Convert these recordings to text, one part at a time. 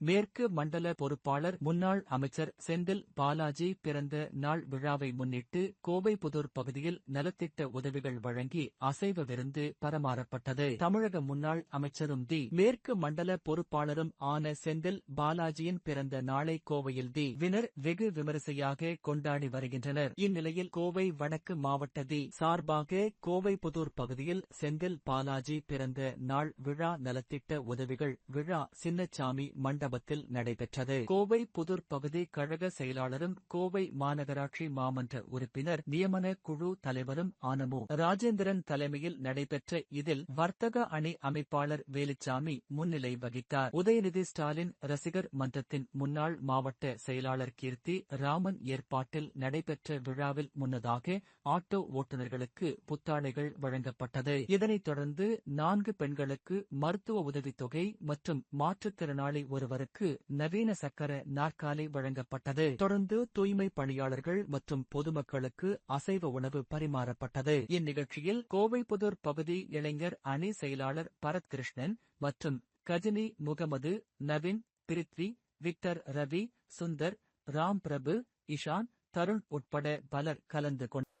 மேற்கு மண்டல பொறுப்பாளர் முன்னாள் அமைச்சர் செந்தில் பாலாஜி பிறந்த நாள் விழாவை முன்னிட்டு கோவைப்புதூர் பகுதியில் நலத்திட்ட உதவிகள் வழங்கி அசைவ விருந்து பரமாறப்பட்டது. தமிழக முன்னாள் அமைச்சரும் தி. மேற்கு மண்டல பொறுப்பாளரும் ஆன செந்தில் பாலாஜியின் பிறந்த நாளை கோவையில் தி. வினர் வெகு விமரிசையாக கொண்டாடி வருகின்றனர். இந்நிலையில் கோவை வடக்கு மாவட்ட தி. சார்பாக கோவைப்புதூர் பகுதியில் செந்தில் பாலாஜி பிறந்த நாள் விழா நலத்திட்ட உதவிகள் விழா சின்னச்சாமி மண்டபத்தில் நடைபெற்றது. கோவை புதூர் பகுதி கழக செயலாளரும் கோவை மாநகராட்சி மாமன்ற உறுப்பினர் நியமன குழு தலைவரும் ஆனமு. ராஜேந்திரன் தலைமையில் நடைபெற்ற இதில் வர்த்தக அணி அமைப்பாளர் வேலுச்சாமி முன்னிலை வகித்தார். உதயநிதி ஸ்டாலின் ரசிகர் மன்றத்தின் முன்னாள் மாவட்ட செயலாளர் கீர்த்தி ராமன் ஏற்பாட்டில் நடைபெற்ற விழாவில் முன்னதாக ஆட்டோ ஓட்டுநர்களுக்கு புத்தாடைகள் வழங்கப்பட்டது. இதனைத் தொடர்ந்து நான்கு பெண்களுக்கு மருத்துவ உதவித்தொகை மற்றும் மாற்றுத்திறனாளி ஒருவர் அவருக்கு நவீன சக்கர நாற்காலி வழங்கப்பட்டது. தொடர்ந்து தூய்மை பணியாளர்கள் மற்றும் பொதுமக்களுக்கு அசைவ உணவு பரிமாறப்பட்டது. இந்நிகழ்ச்சியில் கோவைப்புதூர் பகுதி இளைஞர் அணி செயலாளர் பரத் கிருஷ்ணன் மற்றும் கஜினி முகமது நவீன் பிரித்வி விக்டர் ரவி சுந்தர் ராம் பிரபு இஷான் தருண் உட்பட பலர் கலந்து கொண்டனர்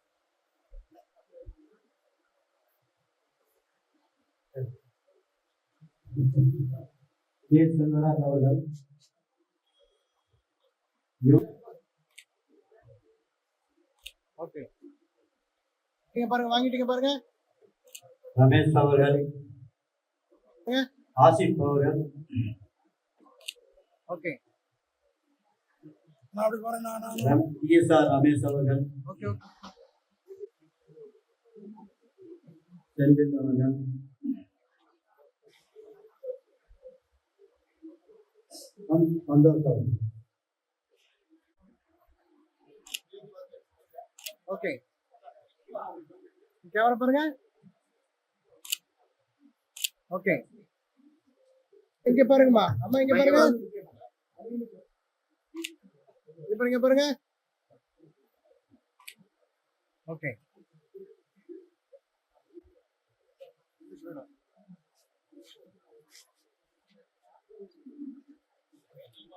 கே செல்வராஜ் அவர்கள்? ஓகே. நீங்க பாருங்க வாங்கிட்டீங்க பாருங்க. ரமேஷ் அவர்கள்? ஆசிப் அவர்கள். ஓகே. நான் அப்படி போறேன் நான் நான். டிஎஸ்ஆர் ரமேஷ் அவர்கள். Okay okay. செல்வின் அவர்கள். சந்- சந்தோஷ் அவர்கள் ஓகே கேமரா பாருங்க? ஓகே இங்க பாருங்கம்மா. அம்மா இங்க பாருங்க. இங்க பாருங்க ஓகே இங்க பாருங்க, இங்க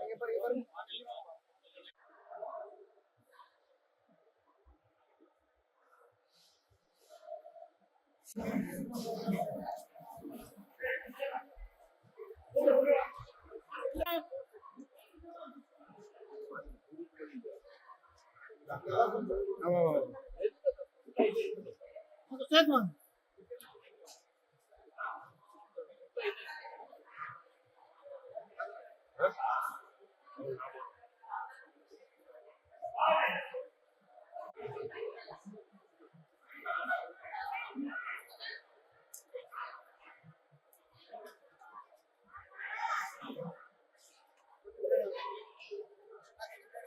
பாருங்க. ஆமா